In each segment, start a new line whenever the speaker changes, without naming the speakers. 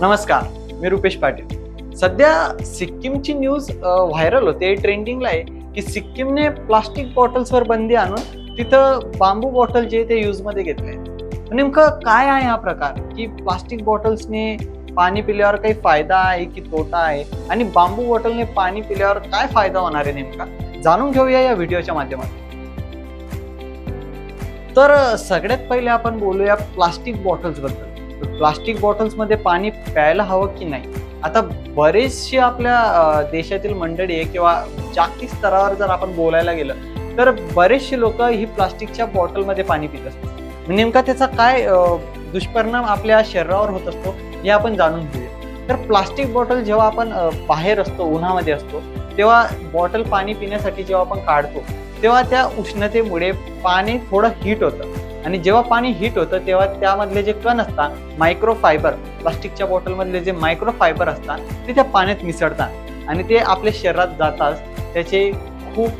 नमस्कार मी रुपेश पाटील. सध्या सिक्कीमची news viral होते ट्रेंडिंगला आहे की सिक्कीमने प्लास्टिक बॉटल्सवर बंदी आणून तिथं बांबू बॉटल जे ते यूजमध्ये घेतले नेमकं काय आहे हा प्रकार? की प्लास्टिक बॉटल्सने पाणी पिल्यावर काही फायदा आहे की तोटा आहे? आणि बांबू बॉटलने पाणी पिल्यावर काय फायदा होणार आहे नेमका? जाणून घेऊया या व्हिडिओच्या माध्यमातून. तर सगळ्यात पहिले आपण बोलूया प्लास्टिक बॉटल्सबद्दल प्लास्टिक बॉटल्समध्ये पाणी प्यायला हवं की नाही? आता बरेचशी आपल्या देशातील मंडळी आहे किंवा जागतिक स्तरावर जर आपण बोलायला गेलं तर बरेचसे लोक ही प्लास्टिकच्या बॉटलमध्ये पाणी पित असतात. म्हणजे नेमका त्याचा काय दुष्परिणाम आपल्या शरीरावर होत असतो हे आपण जाणून घेऊया. तर प्लास्टिक बॉटल जेव्हा आपण बाहेर असतो उन्हामध्ये असतो तेव्हा बॉटल पाणी पिण्यासाठी जेव्हा आपण काढतो तेव्हा त्या उष्णतेमुळे पाणी थोडं हीट होतं. आणि जेव्हा पाणी हीट होतं तेव्हा त्यामधले जे कण असतात मायक्रोफायबर प्लास्टिकच्या बॉटलमधले जे मायक्रोफायबर असतात ते त्या पाण्यात मिसळतात. आणि ते आपल्या शरीरात जाताच त्याचे खूप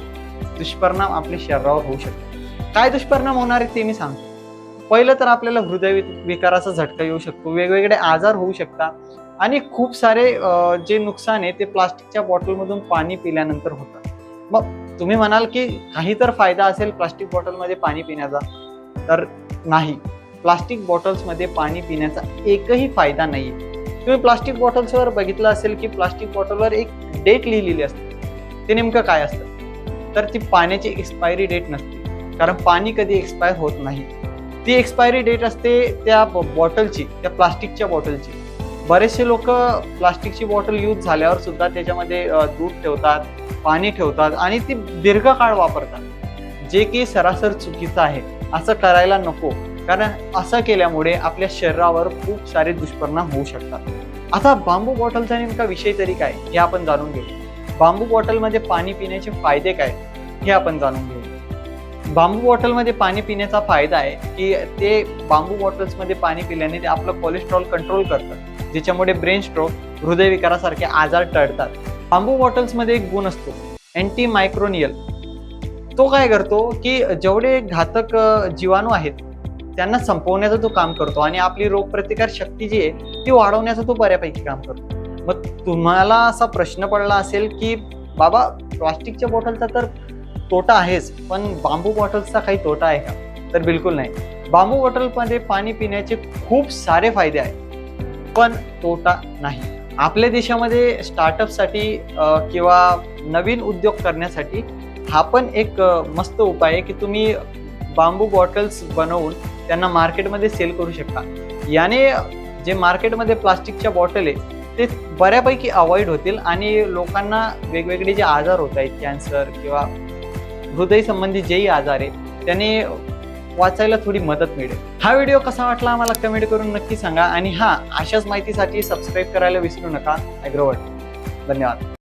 दुष्परिणाम आपल्या शरीरावर होऊ शकतात. काय दुष्परिणाम होणार आहे ते मी सांगतो. पहिलं तर आपल्याला हृदय विकाराचा झटका येऊ शकतो वेगवेगळे आजार होऊ शकतात आणि खूप सारे जे नुकसान आहे ते प्लास्टिकच्या बॉटलमधून पाणी पिल्यानंतर होतं मग तुम्ही म्हणाल की काही तर फायदा असेल प्लास्टिक बॉटलमध्ये पाणी पिण्याचा. तर नाही. प्लास्टिक बॉटल्समध्ये पाणी पिण्याचा एकही फायदा नाही. तुम्ही प्लास्टिक बॉटल्सवर बघितलं असेल की प्लास्टिक बॉटलवर एक डेट लिहिलेली असते. ते नेमकं काय असतं? तर ती पाण्याची एक्सपायरी डेट नसते. कारण पाणी कधी एक्सपायर होत नाही. ती एक्सपायरी डेट असते त्या बॉटलची त्या प्लास्टिकच्या बॉटलची. बरेचसे लोक प्लास्टिकची बॉटल यूज झाल्यावर सुद्धा त्याच्यामध्ये दूध ठेवतात पाणी ठेवतात आणि ती दीर्घकाळ वापरतात. जे की सरासर चुकीचं आहे. असं करायला नको. कारण असं केल्यामुळे आपल्या शरीरावर खूप सारे दुष्परिणाम होऊ शकतात. आता बांबू बॉटलचा नेमका विषय तरी काय? हे आपण जाणून घेऊ. बांबू बॉटलमध्ये पाणी पिण्याचे फायदे काय? हे आपण जाणून घेऊ. बांबू बॉटलमध्ये पाणी पिण्याचा फायदा आहे की ते बांबू बॉटल्समध्ये पाणी पिल्याने ते आपलं कोलेस्ट्रॉल कंट्रोल करतं ज्याच्यामुळे ब्रेन स्ट्रोक हृदयविकारासारखे आजार टळतात. बांबू बॉटल्समध्ये एक गुण असतो. अँटी मायक्रोनियल तो काय करतो की जेवढे घातक जीवाणू आहेत त्यांना संपवण्याचं तो काम करतो आणि आपली रोगप्रतिकार शक्ती जी आहे ती वाढवण्याचं तो बऱ्यापैकी काम करतो. मग तुम्हाला असा प्रश्न पडला असेल की बाबा प्लास्टिकच्या बॉटलचा तर तोटा आहेच पण बांबू बॉटल्सचा काही तोटा आहे का? तर बिलकुल नाही. बांबू बॉटलमध्ये पाणी पिण्याचे खूप सारे फायदे आहेत पण तोटा नाही. आपल्या देशामध्ये स्टार्टअपसाठी किंवा नवीन उद्योग करण्यासाठी हा पण एक मस्त उपाय आहे की तुम्ही बांबू बॉटल्स बनवून त्यांना मार्केटमध्ये सेल करू शकता. याने जे मार्केटमध्ये प्लास्टिकच्या बॉटल आहे ते बऱ्यापैकी अवॉइड होतील आणि लोकांना वेगवेगळे जे आजार होत आहेत कॅन्सर किंवा हृदय संबंधी जेही आजार आहे त्याने वाचायला थोडी मदत मिळेल. हा व्हिडिओ कसा वाटला आम्हाला कमेंट करून नक्की सांगा आणि हा अशाच माहितीसाठी सबस्क्राईब करायला विसरू नका. अॅग्रोवर्ड धन्यवाद.